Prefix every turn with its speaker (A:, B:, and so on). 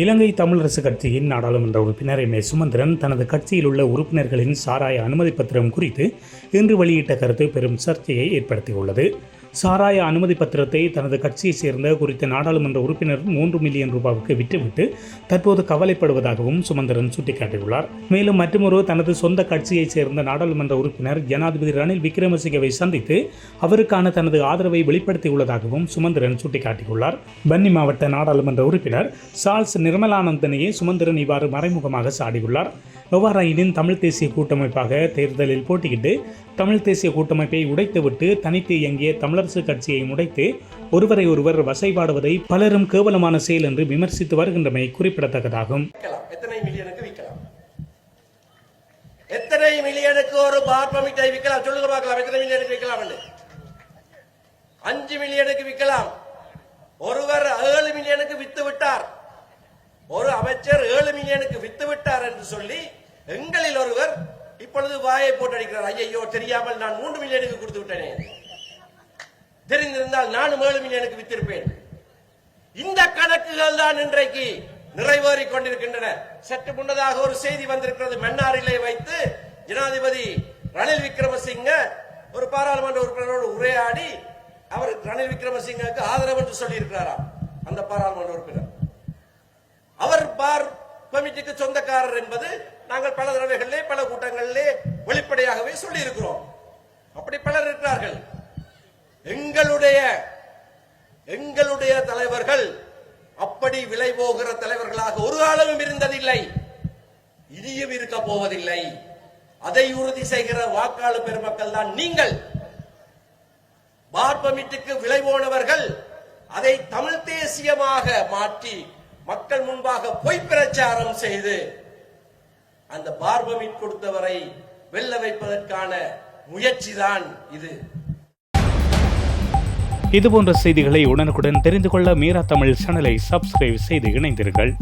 A: இலங்கை தமிழரசு கட்சியின் நாடாளுமன்ற உறுப்பினர் எம் ஏ சுமந்திரன் தனது கட்சியில் உள்ள உறுப்பினர்களின் சாராய அனுமதி பத்திரம் குறித்து இன்று வெளியிட்ட கருத்து பெரும் சர்ச்சையை ஏற்படுத்தியுள்ளது. சாராய அனுமதி பத்திரத்தை தனது கட்சியைச் சேர்ந்த குறித்த நாடாளுமன்ற உறுப்பினர் மூன்று மில்லியன் ரூபாவுக்கு விற்றுவிட்டு தற்போது கவலைப்படுவதாகவும் சுமந்திரன் சுட்டிக்காட்டியுள்ளார். மேலும் மற்றொரு தனது சொந்த கட்சியைச் சேர்ந்த நாடாளுமன்ற உறுப்பினர் ஜனாதிபதி ரணில் விக்ரமசிங்கவை சந்தித்து அவருக்கான தனது ஆதரவை வெளிப்படுத்தியுள்ளதாகவும் சுமந்திரன் சுட்டிக்காட்டியுள்ளார். பன்னி மாவட்ட நாடாளுமன்ற உறுப்பினர் சார்ல்ஸ் நிர்மலானந்தனையே சுமந்திரன் இவ்வாறு மறைமுகமாக சாடியுள்ளார். எவ்வாறாயினும் தமிழ் தேசிய கூட்டமைப்பாக தேர்தலில் போட்டியிட்டு தமிழ் தேசிய கூட்டமைப்பை உடைத்துவிட்டு தனித்து இயங்கிய தமிழரசு கட்சியை முடைத்து ஒருவரை ஒருவர் வசைபாடுவதை பலரும் கேவலமான செயல் என்று விமர்சித்து வருகின்றமை குறிப்பிடத்தக்கதாகும்.
B: எத்தனை மில்லியனுக்கு ஒரு பார்ப்பமிட்டை விற்கலாம்? சொல்லுங்க பார்க்கலாம். எத்தனை மில்லியனுக்கு விற்கலாம் அஞ்சு மில்லியனுக்கு விற்கலாம். ஒருவர் ஏழு மில்லியனுக்கு வித்து விட்டார் ஒரு அமைச்சர் ஏழு மில்லியனுக்கு வித்து விட்டார் என்று சொல்லி எங்களில் ஒருவர் இப்பொழுது வாயை போட்டு அடிக்கிறார் ஐயையோ தெரியாமல் நான் மூன்று மில்லியனுக்கு கொடுத்து விட்டேனே. தெரிந்திருந்தால் நானும் ஏழு மில்லியனுக்கு வித்திருப்பேன். இந்த கணக்குகள் தான் இன்றைக்கு நிறைவேறிக் கொண்டிருக்கின்றன. சற்று முன்னதாக ஒரு செய்தி வந்திருக்கிறது. மன்னாரிலே வைத்து ஜனாதிபதி ரணில் விக்ரமசிங்க ஒரு பாராளுமன்ற உறுப்பினரோடு உரையாடி அவர் ரணில் விக்ரமசிங்கக்கு ஆதரவு என்று சொல்லியிருக்கிறாராம் அந்த பாராளுமன்ற உறுப்பினர். அவர் பார் கமிட்டிக்கு சொந்தக்காரர் என்பது நாங்கள் பல தடவைகளிலே பல கூட்டங்களிலே வெளிப்படையாகவே சொல்லி இருக்கிறோம் அப்படி பலர் இருக்கிறார்கள். எங்களுடைய எங்களுடைய தலைவர்கள் அப்படி விலை போகிற தலைவர்களாக ஒரு காலமும் இருந்ததில்லை. இனியும் இருக்க போவதில்லை. அதை உறுதி செய்கிற வாக்காளர் பெருமக்கள் தான் நீங்கள். பார்பமிட்டுக்கு விலை போனவர்கள் அதை தமிழ் தேசியமாக மாற்றி மக்கள் முன்பாக பொய் பிரச்சாரம் செய்து அந்த பார்பமிட் கொடுத்தவரை வெல்ல வைப்பதற்கான முயற்சிதான் இது.
A: இதுபோன்ற செய்திகளை உடனுக்குடன் தெரிந்து கொள்ள மீரா தமிழ் சேனலை சப்ஸ்கிரைப் செய்து இணைந்தீர்கள்